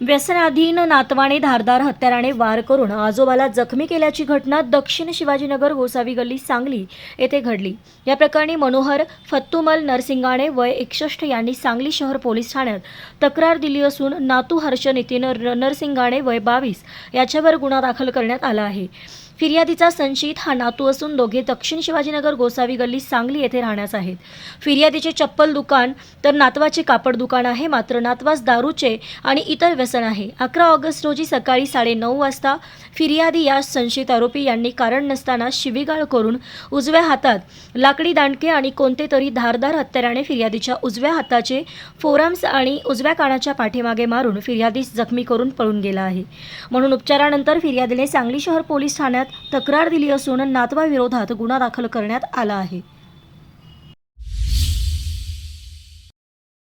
व्यसनाधीन नातवाने धारदार हत्याराने वार करून आजोबाला जखमी केल्याची घटना दक्षिण शिवाजीनगर गोसावी गल्ली सांगली येथे घडली. या प्रकरणी मनोहर फत्तुमल नरसिंगाणे वय एकसष्ट यांनी सांगली शहर पोलीस ठाण्यात तक्रार दिली असून नातू हर्ष नितीन र- नरसिंगाणे वय बावीस याच्यावर गुन्हा दाखल करण्यात आला आहे. फिर्यादीचा संशयित हा नातू असून दोघे दक्षिण शिवाजीनगर गोसावी गल्ली सांगली येथे राहण्यास आहेत. फिर्यादीचे चप्पल दुकान तर नातवाचे कापड दुकान आहे मात्र नातवास दारूचे आणि इतर व्यसन आहे. अकरा ऑगस्ट रोजी सकाळी साडेनऊ वाजता फिर्यादी या संशयित आरोपी यांनी कारण नसताना शिवीगाळ करून उजव्या हातात लाकडी दांडके आणि कोणते तरी धारदार हत्याराने फिर्यादीच्या उजव्या हाताचे फोरम्स आणि उजव्या कानाच्या पाठीमागे मारून फिर्यादीस जखमी करून पळून गेला आहे. म्हणून उपचारानंतर फिर्यादीने सांगली शहर पोलीस ठाण्यात तक्रार दिली असून नातवाविरोधात गुन्हा दाखल करण्यात आला आहे.